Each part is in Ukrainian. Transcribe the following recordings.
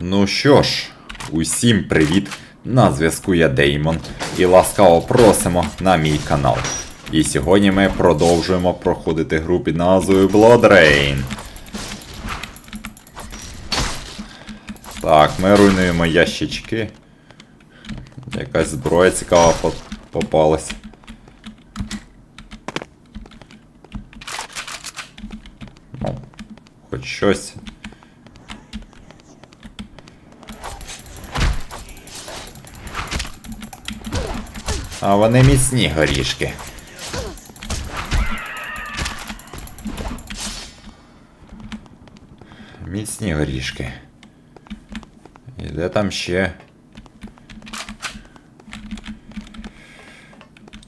Ну що ж, усім привіт! На зв'язку я Деймон і ласкаво просимо на мій канал. І сьогодні ми продовжуємо проходити гру під назвою Blood Rain. Так, ми руйнуємо ящички. Якась зброя цікава попалась. Ну, хоч щось. А вони міцні горішки. Міцні горішки. І де там ще?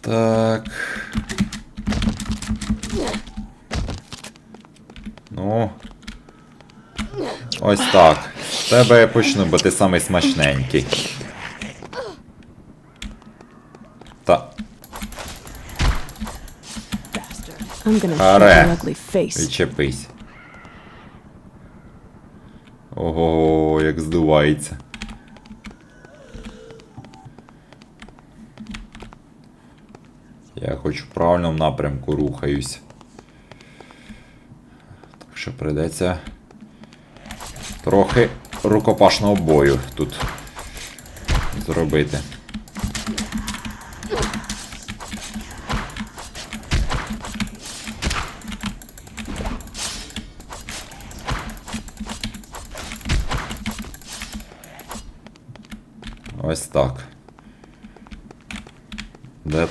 Так. Ну. Ось так. З тебе я почну, бо ти самий смачненький. Аре. Відчепись. Ого, як здувається. Я хоч в правильному напрямку рухаюсь. Так що прийдеться трохи рукопашного бою тут зробити. Ось так. Де.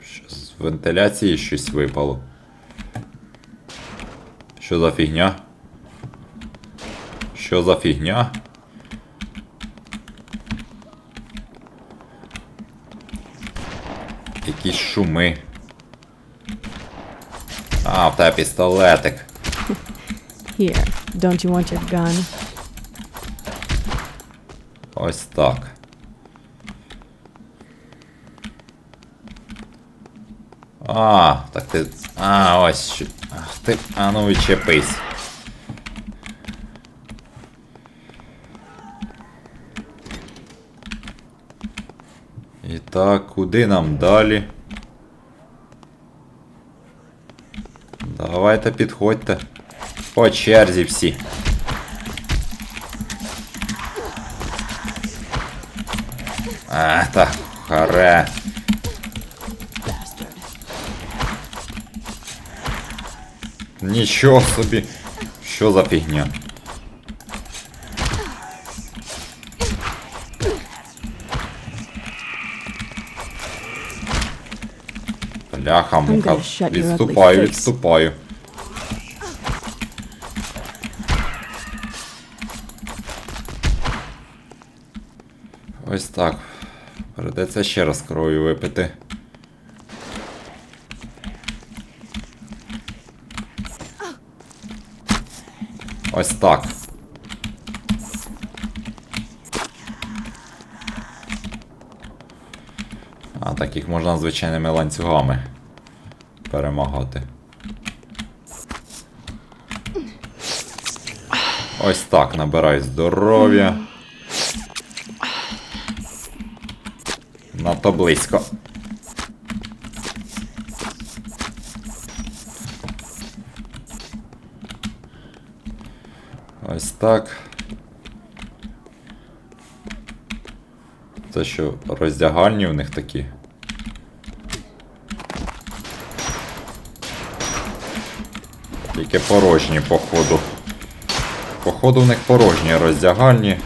Що з вентиляції щось випало. Що за фігня? Що за фігня? Якісь шуми. А, в тебе пістолетик. Here, don't you want your gun? Ось так. А, так ти. А, ось. Ах ти. А ну відчепись. І так, куди нам далі? Давайте підходьте. По черзі всі. А, так, харе. Нічого собі. Що за фігня? Бляха, муха. I'm gonna shut your ugly Відступаю, face. відступаю. Ось так. Придеться ще раз кров'ю випити. Ось так. А таких можна звичайними ланцюгами перемагати. Ось так, набирай здоров'я. Надто близько. Ось так. Це що, роздягальні в них такі? Тільки порожні, походу. Походу в них порожні роздягальні.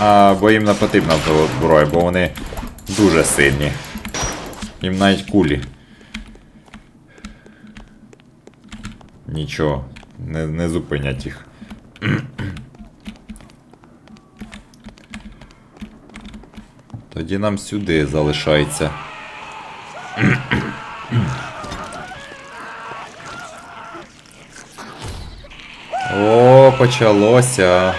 А, бо їм не потрібна зброя, бо вони дуже сильні. Їм навіть кулі. Нічого, не, не зупинять їх. Тоді нам сюди залишається. О, почалося.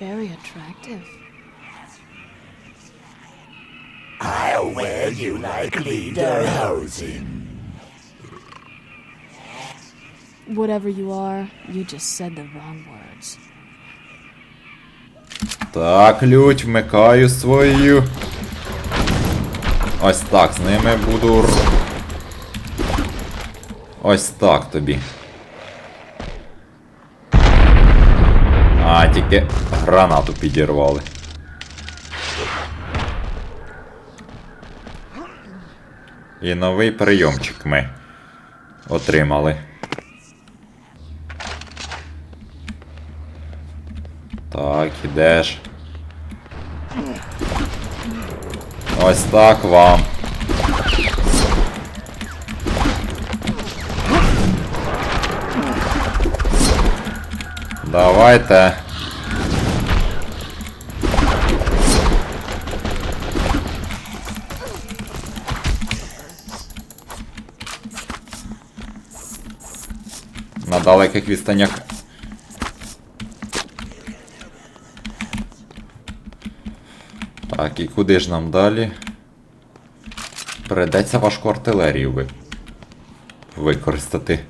Very attractive. I'll wear you like lederhosen. Whatever you are, you just said the wrong words. Так, лють, вмикаю свою. Ось так, з ними буду. Ось так тобі. А, тільки гранату підірвали. І новий прийомчик ми отримали. Так, ідеш. Ось так вам. Давайте. На далеких відстанях Так, і куди ж нам далі? Придеться важку артилерію ви... використати.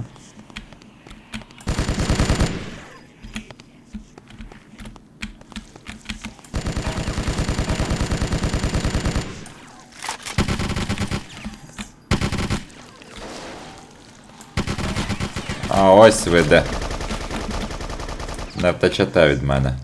Ось ви де. Не втечете від мене.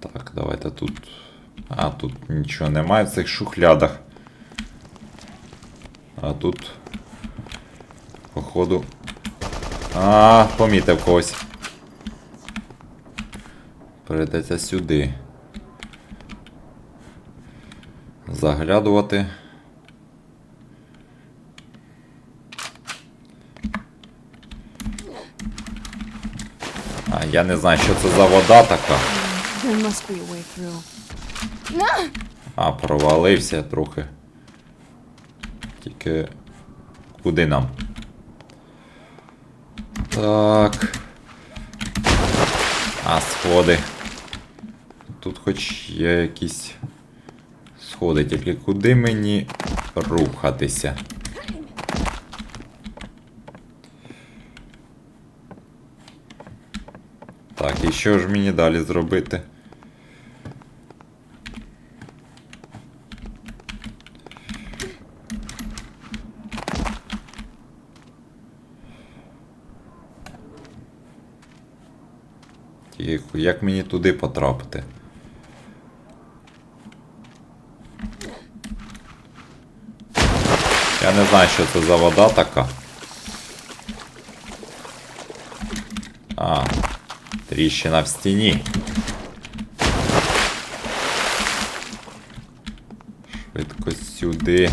Так, давайте тут. А, тут нічого немає в цих шухлядах. А тут. Походу. А, помітив когось. Прийдеться сюди. Заглядувати. А, я не знаю, що це за вода така. А, провалився трохи. Тільки. Куди нам? Так. А, сходи. Тут хоч є якісь сходи, тільки куди мені рухатися? Так, і що ж мені далі зробити? Тихо, як мені туди потрапити? Я не знаю, що це за вода така. А, тріщина в стіні. Швидко сюди.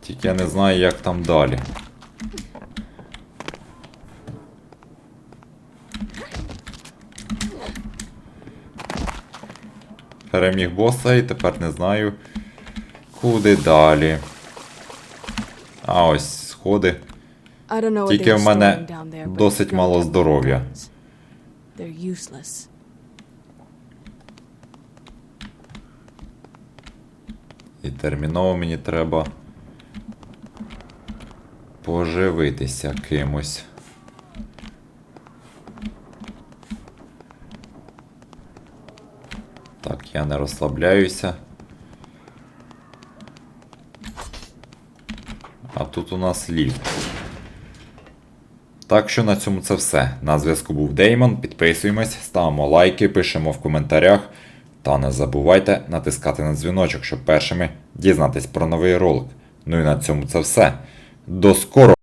Тільки я не знаю, як там далі. Переміг боса і тепер не знаю, куди далі. А ось сходи. Тільки в мене досить мало здоров'я. І терміново мені треба поживитися кимось. Так, я не розслабляюся. А тут у нас ліфт. Так що на цьому це все. На зв'язку був Деймон. Підписуємось, ставимо лайки, пишемо в коментарях. Та не забувайте натискати на дзвіночок, щоб першими дізнатись про новий ролик. Ну і на цьому це все. До скорого!